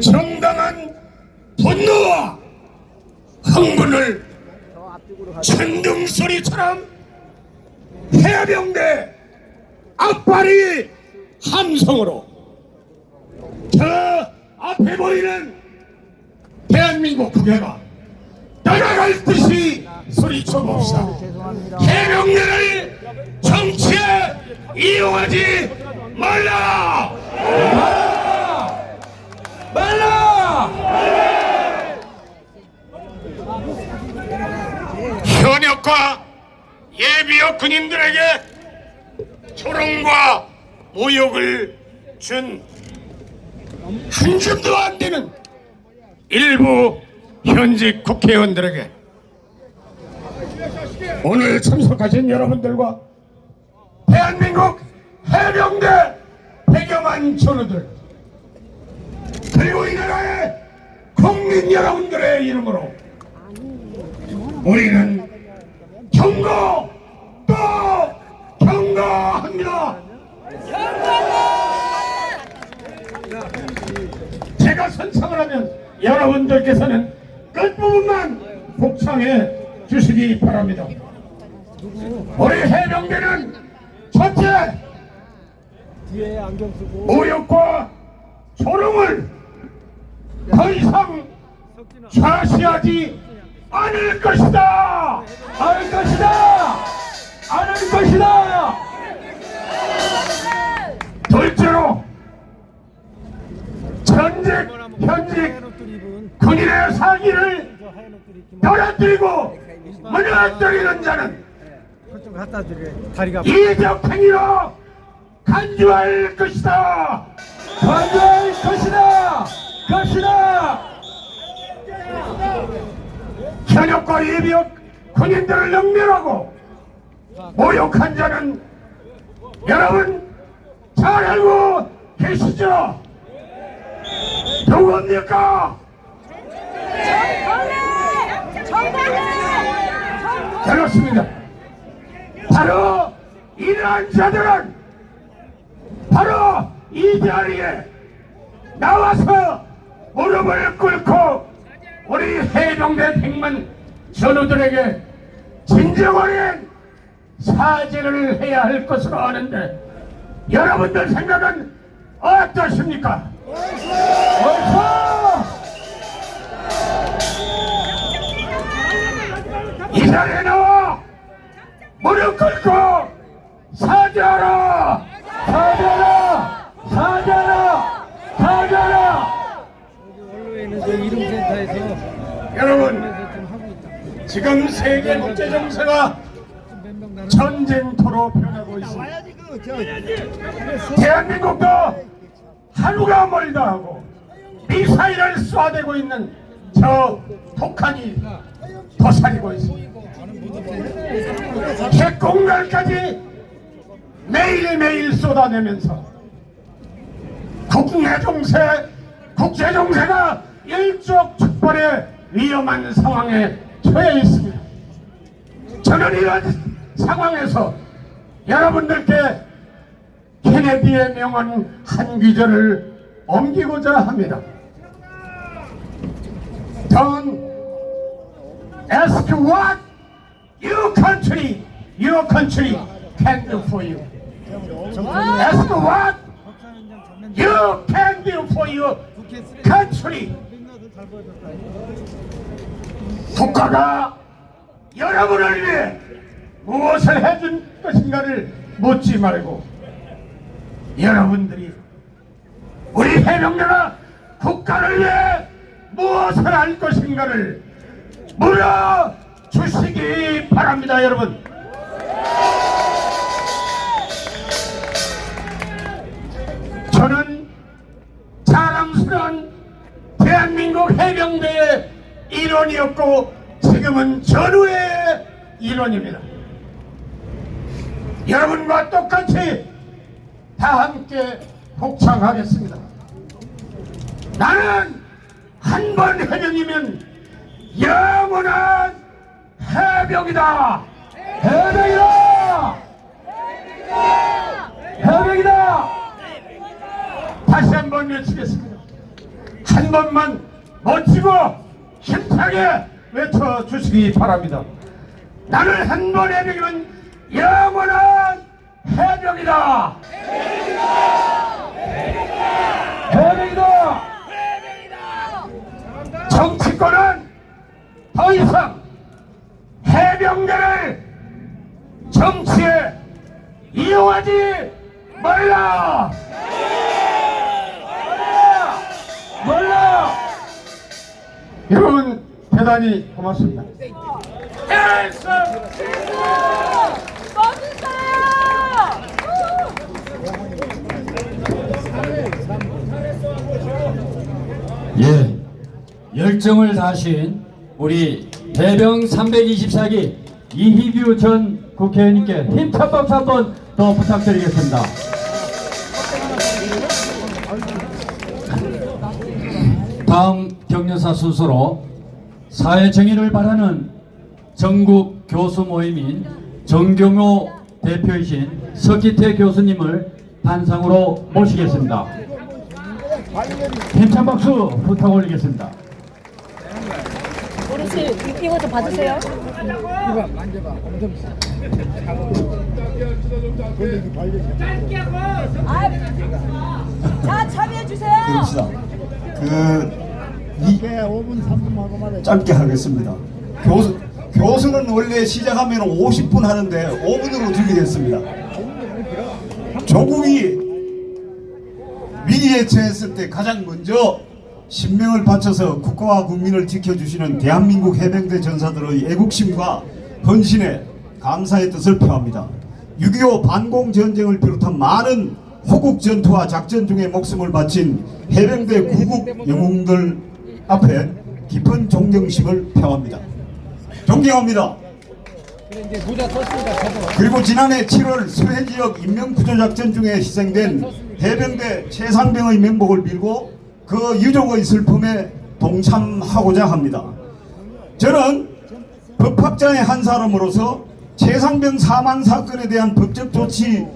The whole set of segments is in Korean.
정당한 분노와 흥분을 천둥소리처럼 해병대 앞발이 함성으로 저 앞에 보이는 대한민국 국회가 떠나갈 듯이 소리쳐 봅시다. 해병대를 정치에 이용하지 말라! 말라! 현역과 예비역 군인들에게 조롱과 모욕을 준 한 줌도 안 되는 일부 현직 국회의원들에게 오늘 참석하신 여러분들과 대한민국 해병대 100여만 전우들 그리고 이 나라의 국민 여러분들의 이름으로 우리는 경고 또 경고합니다. 제가 선창을 하면 여러분들께서는 끝부분만 복창해 주시기 바랍니다. 우리 해병대는 첫째 모욕과 조롱을 더 이상 좌시하지 않을 것이다. 않을 것이다. 않을 것이다. 둘째로 전직 현직 군인의 입기만 떨어뜨리고 무너뜨리는 자는 이적 행위로 간주할 것이다. 간주할 것이다. 것이다. 현역과 예비역 군인들을 능멸하고 모욕한 자는 여러분 잘 알고 계시죠? 누굽니까? 그렇습니다. 바로 이러한 자들은 바로 이 자리에 나와서 무릎을 꿇고 우리 해병대 백만 전우들에게 진정한 사죄를 해야 할 것으로 아는데 여러분들 생각은 어떠십니까? 옳소! 이 자리에 나와 무릎 꿇고 사죄하라! 사죄하라! 사죄하라! 사죄하라! 저 이름센터에서 여러분 지금 세계 국제 정세가 전쟁터로 변하고 있습니다. 대한민국도 하루가 멀다 하고 미사일을 쏴대고 있는 저 북한이 도사리고 있습니다. 핵공갈까지 매일매일 쏟아내면서 국내 정세, 국제 정세가 일촉즉발의 위험한 상황에 처해 있습니다. 저는 이런 상황에서 여러분들께 케네디의 명언 한 귀절을 옮기고자 합니다. Don't ask what your country, your country can do for you. Ask what you can do for your country. 국가가 여러분을 위해 무엇을 해준 것인가를 묻지 말고 여러분들이 우리 해병대가 국가를 위해 무엇을 할 것인가를 물어 주시기 바랍니다 여러분. 저는 자랑스러운 대한민국 해병대의 일원이었고 지금은 전우의 일원입니다. 여러분과 똑같이 다 함께 복창하겠습니다. 나는 한 번 해병이면 영원한 해병이다. 해병이다. 해병이다. 다시 한 번 외치겠습니다. 한 번만 멋지고 힘차게 외쳐 주시기 바랍니다. 나는 한번 해병이면 영원한 대단히 고맙습니다. 예, 열정을 다하신 우리 대병 324기 이희규 전 국회의원님께 힘찬 박수 한번 더 부탁드리겠습니다. 다음 격려사 순서로 사회 정의를 바라는 전국 교수 모임인 정경호 대표이신 석기태 교수님을 단상으로 모시겠습니다. 힘찬 박수 부탁 올리겠습니다. 어르신 이거 좀 봐주세요. 이봐 만져봐 엄청 자 참여해 주세요. 그럽시다. 그 이, 5분 3분 하고 말해 짧게 하겠습니다. 교수 교수는 원래 시작하면 50분 하는데 5분으로 줄이겠습니다. 조국이 위기에 처했을 때 가장 먼저 신명을 바쳐서 국가와 국민을 지켜주시는 대한민국 해병대 전사들의 애국심과 헌신에 감사의 뜻을 표합니다. 6.25 반공 전쟁을 비롯한 많은 호국 전투와 작전 중에 목숨을 바친 해병대 구국 영웅들 앞에 깊은 존경심을 표합니다. 존경합니다. 그리고 지난해 7월 수해 지역 인명구조작전 중에 희생된 해병대 최상병의 명복을 빌고 그 유족의 슬픔에 동참하고자 합니다. 저는 법학자의 한 사람으로서 최상병 사망 사건에 대한 법적 조치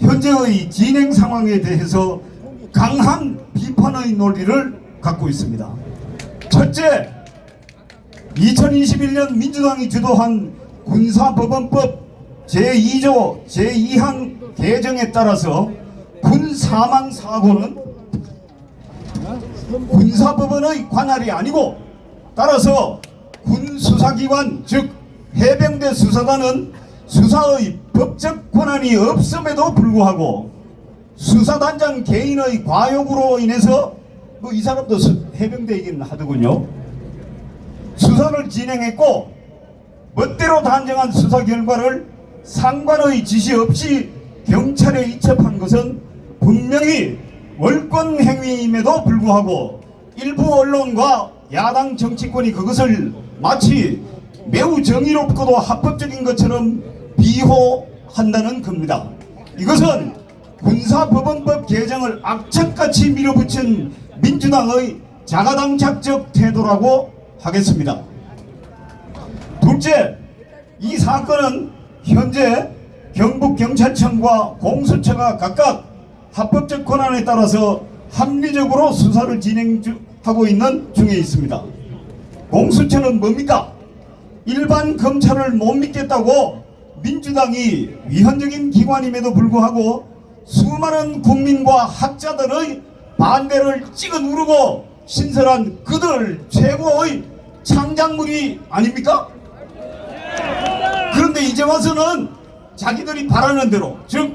현재의 진행 상황에 대해서 강한 비판의 논리를 갖고 있습니다. 첫째, 2021년 민주당이 주도한 군사법원법 제2조 제2항 개정에 따라서 군 사망 사고는 군사법원의 관할이 아니고 따라서 군 수사기관 즉 해병대 수사단은 수사의 법적 권한이 없음에도 불구하고 수사단장 개인의 과욕으로 인해서 뭐 이 사람도 수- 해병대이긴 하더군요. 수사를 진행했고 멋대로 단정한 수사 결과를 상관의 지시 없이 경찰에 이첩한 것은 분명히 월권 행위임에도 불구하고 일부 언론과 야당 정치권이 그것을 마치 매우 정의롭고도 합법적인 것처럼 비호한다는 겁니다. 이것은 군사법원법 개정을 악착같이 밀어붙인 민주당의 자가당착적 태도라고 하겠습니다. 둘째, 이 사건은 현재 경북경찰청과 공수처가 각각 합법적 권한에 따라서 합리적으로 수사를 진행하고 있는 중에 있습니다. 공수처는 뭡니까? 일반 검찰을 못 믿겠다고 민주당이 위헌적인 기관임에도 불구하고 수많은 국민과 학자들의 반대를 찍어 누르고 신설한 그들 최고의 창작물이 아닙니까? 그런데 이제 와서는 자기들이 바라는 대로 즉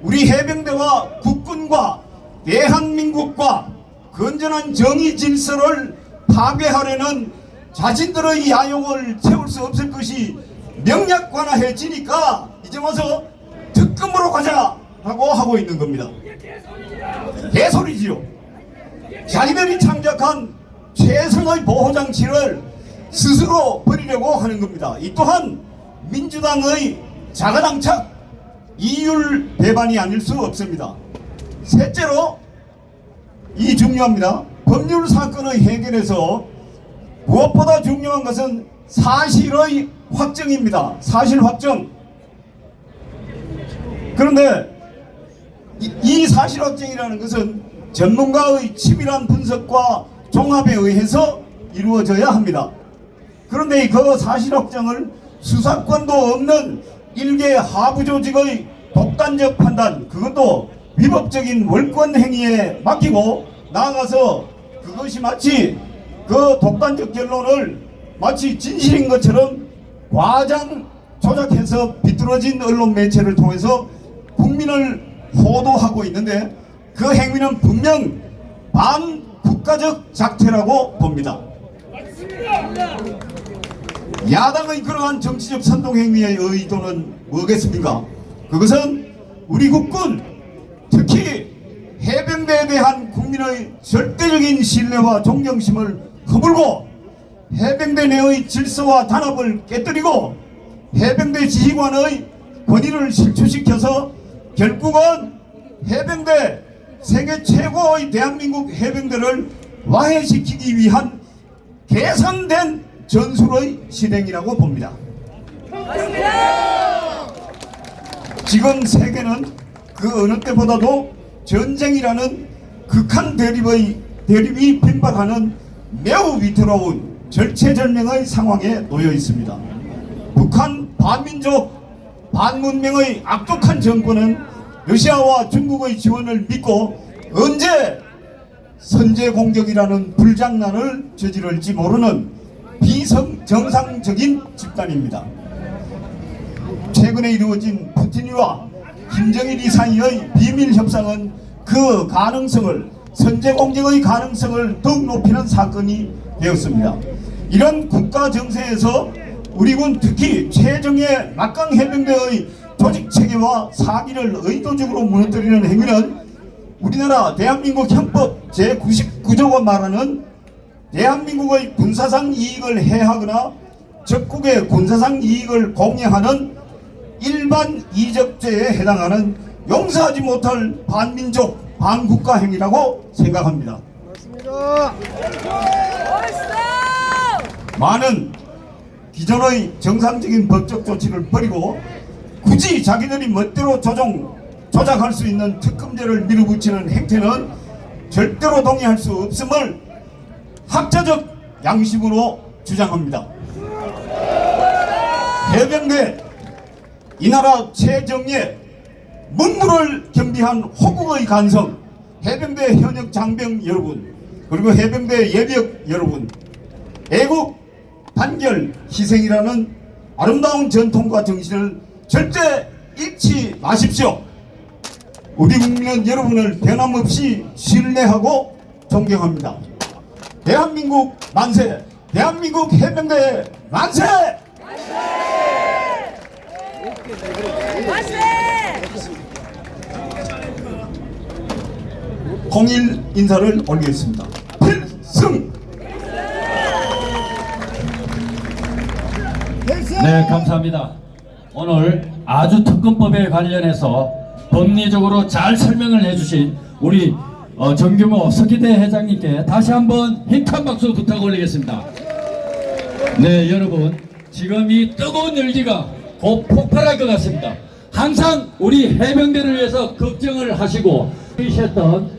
우리 해병대와 국군과 대한민국과 건전한 정의 질서를 파괴하려는 자신들의 야욕을 채울 수 없을 것이 명약관화해지니까 이제 와서 특검으로 가자라고 하고 있는 겁니다. 개소리지요. 자기들이 창작한 최선의 보호장치를 스스로 버리려고 하는 겁니다. 이 또한 민주당의 자가당착 이율 배반이 아닐 수 없습니다. 셋째로 이 중요합니다. 법률 사건의 해결에서 무엇보다 중요한 것은 사실의 확정입니다. 사실 확정. 그런데 이, 이 사실 확정이라는 것은 전문가의 치밀한 분석과 종합에 의해서 이루어져야 합니다. 그런데 그 사실 확정을 수사권도 없는 일개 하부 조직의 독단적 판단 그것도 위법적인 월권 행위에 맡기고 나아가서 그것이 마치 그 독단적 결론을 마치 진실인 것처럼 과장 조작해서 비뚤어진 언론 매체를 통해서 국민을 호도하고 있는데 그 행위는 분명 반국가적 작태라고 봅니다. 야당의 그러한 정치적 선동 행위의 의도는 뭐겠습니까? 그것은 우리 국군 특히 해병대에 대한 국민의 절대적인 신뢰와 존경심을 허물고 해병대 내의 질서와 단합을 깨뜨리고 해병대 지휘관의 권위를 실추시켜서 결국은 해병대 세계 최고의 대한민국 해병대를 와해시키기 위한 계산된 전술의 실행이라고 봅니다. 지금 세계는 그 어느 때보다도 전쟁이라는 극한 대립의 대립이 빈발하는 매우 위태로운 절체절명의 상황에 놓여 있습니다. 북한 반민족 반문명의 악독한 정권은 러시아와 중국의 지원을 믿고 언제 선제 공격이라는 불장난을 저지를지 모르는 비정상적인 집단입니다. 최근에 이루어진 푸틴이와 김정일이 사이의 비밀 협상은 그 가능성을 선제 공격의 가능성을 더욱 높이는 사건이 되었습니다. 이런 국가 정세에서 우리 군 특히 최정예 막강 해병대의 조직 체계와 사기를 의도적으로 무너뜨리는 행위는 우리나라 대한민국 헌법 제99조가 말하는 대한민국의 군사상 이익을 해하거나 적국의 군사상 이익을 공유하는 일반 이적죄에 해당하는 용서하지 못할 반민족 반국가 행위라고 생각합니다. 많은 기존의 정상적인 법적 조치를 버리고 굳이 자기들이 멋대로 조정, 조작할 수 있는 특검제를 밀어붙이는 행태는 절대로 동의할 수 없음을 학자적 양심으로 주장합니다. 해병대 이 나라 최정예 문무를 겸비한 호국의 간성 해병대 현역 장병 여러분 그리고 해병대 예비역 여러분 애국 단결 희생이라는 아름다운 전통과 정신을 절대 잃지 마십시오. 우리 국민은 여러분을 변함없이 신뢰하고 존경합니다. 대한민국 만세! 대한민국 해병대 만세! 공일 인사를 올리겠습니다. 필승! 네, 감사합니다. 오늘 아주 특검법에 관련해서 법리적으로 잘 설명을 해주신 우리 어, 정규모 서기대 회장님께 다시 한번 힘찬 박수 부탁 올리겠습니다. 네, 여러분 지금 이 뜨거운 열기가 곧 폭발할 것 같습니다. 항상 우리 해병대를 위해서 걱정을 하시고 계셨던